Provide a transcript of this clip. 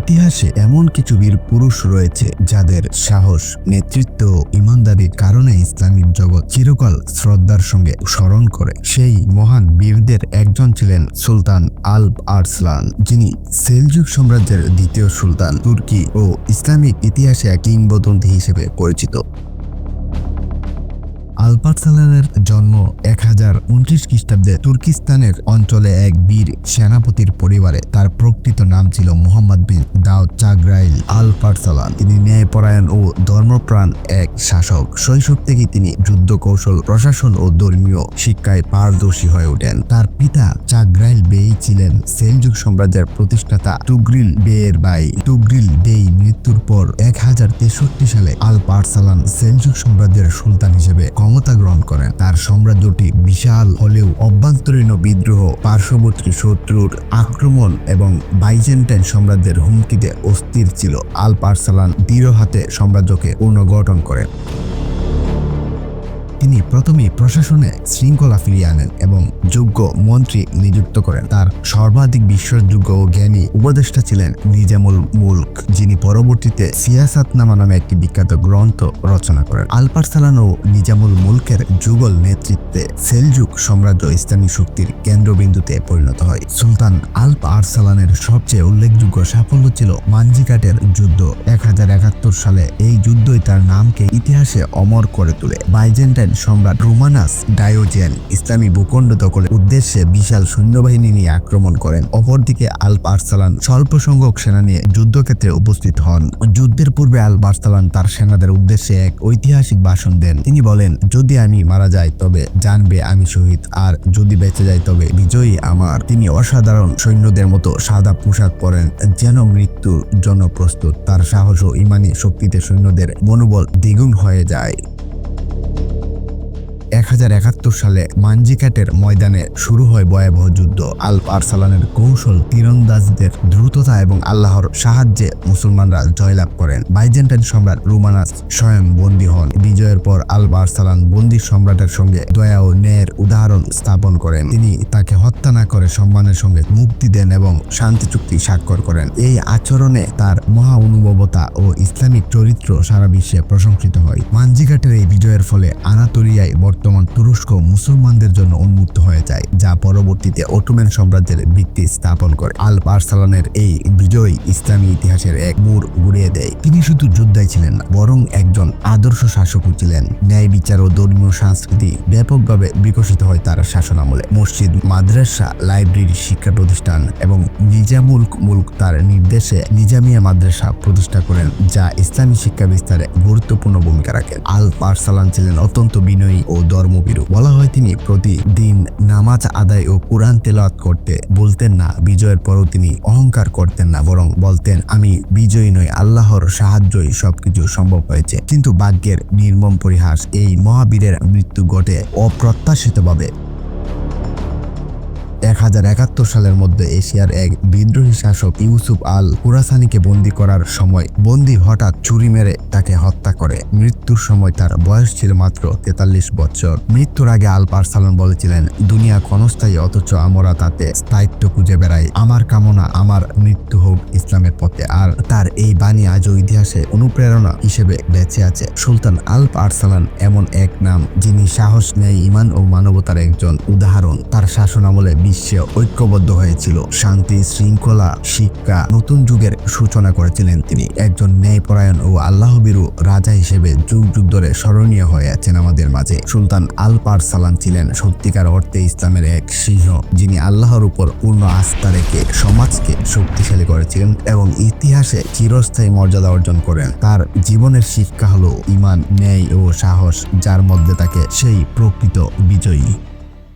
ইতিহাসে এমন কিছু বীর পুরুষ রয়েছে যাদের সাহস, নেতৃত্ব ইমানদারির কারণে ইসলামিক জগৎ চিরকাল শ্রদ্ধার সঙ্গে স্মরণ করে। সেই মহান বীরদের একজন ছিলেন সুলতান আলব আরসলান, যিনি সেলজুক সাম্রাজ্যের দ্বিতীয় সুলতান তুর্কি ও ইসলামিক ইতিহাসে এক কিংবদন্তি হিসেবে পরিচিত। আলপারসালানের জন্ম এক হাজার উনত্রিশ খ্রিস্টাব্দে তুর্কিস্তানের অঞ্চলে এক বীর সেনাপতির পরিবারে। তার প্রকৃত নাম ছিল মোহাম্মদ বিন দাউদ। চাগরাইল আল পারসালান তিনি ন্যায়পরায়ণ ও ধর্মপ্রাণ এক শাসক। শৈশব থেকে তিনি যুদ্ধ কৌশল প্রশাসন ও ধর্মীয় শিক্ষায় পারদর্শী হয়ে ওঠেন। তার পিতা চাগরাইল বেই ছিলেন সেলজুক সাম্রাজ্যের প্রতিষ্ঠাতা তুগরিল বেয়ের ভাই। তুগরিল বেই মৃত্যুর পর এক হাজার তেষট্টি সালে আল পারসালান সেলজুক সাম্রাজ্যের সুলতান হিসেবে ক্ষমতা গ্রহণ করেন। তার সাম্রাজ্যটি বিশাল হলেও অভ্যন্তরীণ বিদ্রোহ পার্শ্ববর্তী শত্রুর আক্রমণ এবং বাইজেন্টাইন সাম্রাজ্যের হুমকিতে অস্থির ছিল আল পার্সালান দৃঢ় হাতে সাম্রাজ্যকে পুনর্গঠন করেন তিনি প্রথমে প্রশাসনে শৃঙ্খলা ফিরিয়ে আনেন এবং যোগ্য মন্ত্রী নিযুক্ত করেন। তার সর্বাধিক বিশ্বাসযোগ্য ও জ্ঞানী উপদেষ্টা ছিলেন নিজামুল মুলক, যিনি পরবর্তীতে সিয়াসাতনামা নামে একটি বিখ্যাত গ্রন্থ রচনা করেন। আলপারসালান ও নিজামুল মুলকের যুগল নেতৃত্বে সেলজুক সাম্রাজ্য ইসলামী শক্তির কেন্দ্রবিন্দুতে পরিণত হয়। সুলতান আলপ আরসালানের সবচেয়ে উল্লেখযোগ্য সাফল্য ছিল মানজিঘাটের যুদ্ধ। এক হাজার একাত্তর সালে এই যুদ্ধই তার নামকে ইতিহাসে অমর করে তোলে। বাইজেন্টাইন সম্রাট রোমানাস ডায়োজেন ইসলামী ভূখণ্ড দখলের উদ্দেশ্যে বিশাল সৈন্যবাহিনী নিয়ে আক্রমণ করেন। অপরদিকে আল আরসালান স্বল্প সংখ্যক সেনা নিয়ে যুদ্ধক্ষেত্রে উপস্থিত হন। যুদ্ধের পূর্বে আল আরসালান তার সেনাদের উদ্দেশ্যে এক ঐতিহাসিক ভাষণ দেন। তিনি বলেন, যদি আমি মারা যাই, তবে জানবে আমি শহীদ, আর যদি বেঁচে যাই, তবে বিজয়ী আমার। তিনি অসাধারণ সৈন্যদের মতো সাদা পোশাক পরেন, যেন মৃত্যুর জন্য প্রস্তুত। তার সাহস ও ইমানি শক্তিতে সৈন্যদের মনোবল দ্বিগুণ হয়ে যায়। এক হাজার একাত্তর সালে মানজিকাটের ময়দানে শুরু হয় ভয়াবহ যুদ্ধ। আল আরসালানের কৌশল তীরন্দাজদের দ্রুততা এবং আল্লাহর সাহায্যে মুসলমানরা জয়লাভ করেন। বাইজেন্টাইন সম্রাট রুমানাস স্বয়ং বন্দী হন। বিজয়ের পর আল আরসালান বন্দী সম্রাটের সঙ্গে দয়া ও ন্যায়ের উদাহরণ স্থাপন করেন। তিনি তাকে হত্যা না করে সম্মানের সঙ্গে মুক্তি দেন এবং শান্তি চুক্তি স্বাক্ষর করেন। এই আচরণে তার মহা অনুভবতা ও ইসলামিক চরিত্র সারা বিশ্বে প্রশংসিত হয়। মানজিঘাটের এই বিজয়ের ফলে আনাতোরিয়ায় বর্তমান তুরস্ক মুসলমানদের জন্য উন্মুক্ত হয়ে যায়, যা পরবর্তীতে অটোম্যান সাম্রাজ্যের ভিত্তি স্থাপন করে। আল পারসালানের এই বিজয় ইসলামী ইতিহাসের এক মোড় ঘুরিয়ে দেয়। তিনি শুধু যোদ্ধাই ছিলেন না, বরং একজন আদর্শ শাসকও ছিলেন। ন্যায় বিচার ও ধর্মীয় সংস্কৃতি ব্যাপকভাবে বিকশিত হয় তার শাসনামলে। মসজিদ, মাদ্রাসা, লাইব্রেরি, শিক্ষা প্রতিষ্ঠান এবং নিজামুল মুলক তার নির্দেশে নিজামিয়া মাদ্রাসা প্রতিষ্ঠা করেন, যা ইসলামী শিক্ষা বিস্তারে গুরুত্বপূর্ণ ভূমিকা রাখেন আল পারসালান ছিলেন অত্যন্ত বিনয়ী ও ধর্মভীরু। বলা হয় তিনি প্রতিদিন নামাজ আদায় ও কোরআন তেলাওয়াত করতে বলতেন না, বিজয়ের পরও তিনি অহংকার করতেন না, বরং বলতেন, আমি বিজয়ী নই, আল্লাহর সাহায্যই সবকিছু সম্ভব হয়েছে। কিন্তু ভাগ্যের নির্মম পরিহাস এই মহাবীরের মৃত্যু ঘটে অপ্রত্যাশিতভাবে। এক হাজার একাত্তর সালের মধ্যে এশিয়ার এক বিদ্রোহী শাসক ইউসুফ আল কুরাসানিকে বন্দি করার সময় বন্দি হঠাৎ ছুরি মেরে তাকে হত্যা করে। মৃত্যুর সময় তার বয়স ছিল মাত্র তেতাল্লিশ বছর। মৃত্যুর আগে আল পারসালন বলেছিলেন, দুনিয়া ক্ষণস্থায়ী, অথচ আমরা তাতে স্থায়িত্ব খুঁজে বেড়াই। আমার কামনা আমার মৃত্যু হোক ইসলামের পথে। আর তার এই বাণী আজও ইতিহাসে অনুপ্রেরণা হিসেবে বেঁচে আছে। সুলতান আল আরসালান এমন এক নাম, যিনি সাহস নেয় ইমান ও মানবতার একজন উদাহরণ। তার শাসন আমলে বিশ্বে ঐক্যবদ্ধ হয়েছিল। শান্তি, শৃঙ্খলা, শিক্ষা নতুন যুগের সূচনা করেছিলেন তিনি। একজন ন্যায়পরায়ণ ও আল্লাহবিরু রাজা হিসেবে যুগ যুগ ধরে স্মরণীয় হয়ে আছেন আমাদের মাঝে। সুলতান আল পারসালান ছিলেন সত্যিকার অর্থে ইসলামের এক সিংহ, যিনি আল্লাহর উপর পূর্ণ আস্থা রেখে সমাজকে শক্তিশালী করেছিলেন এবং ইতিহাসে চিরস্থায়ী মর্যাদা অর্জন করেন। তার জীবনের শিক্ষা হলো ইমান, ন্যায় ও সাহস, যার মধ্যে থাকে সেই প্রকৃত বিজয়ী।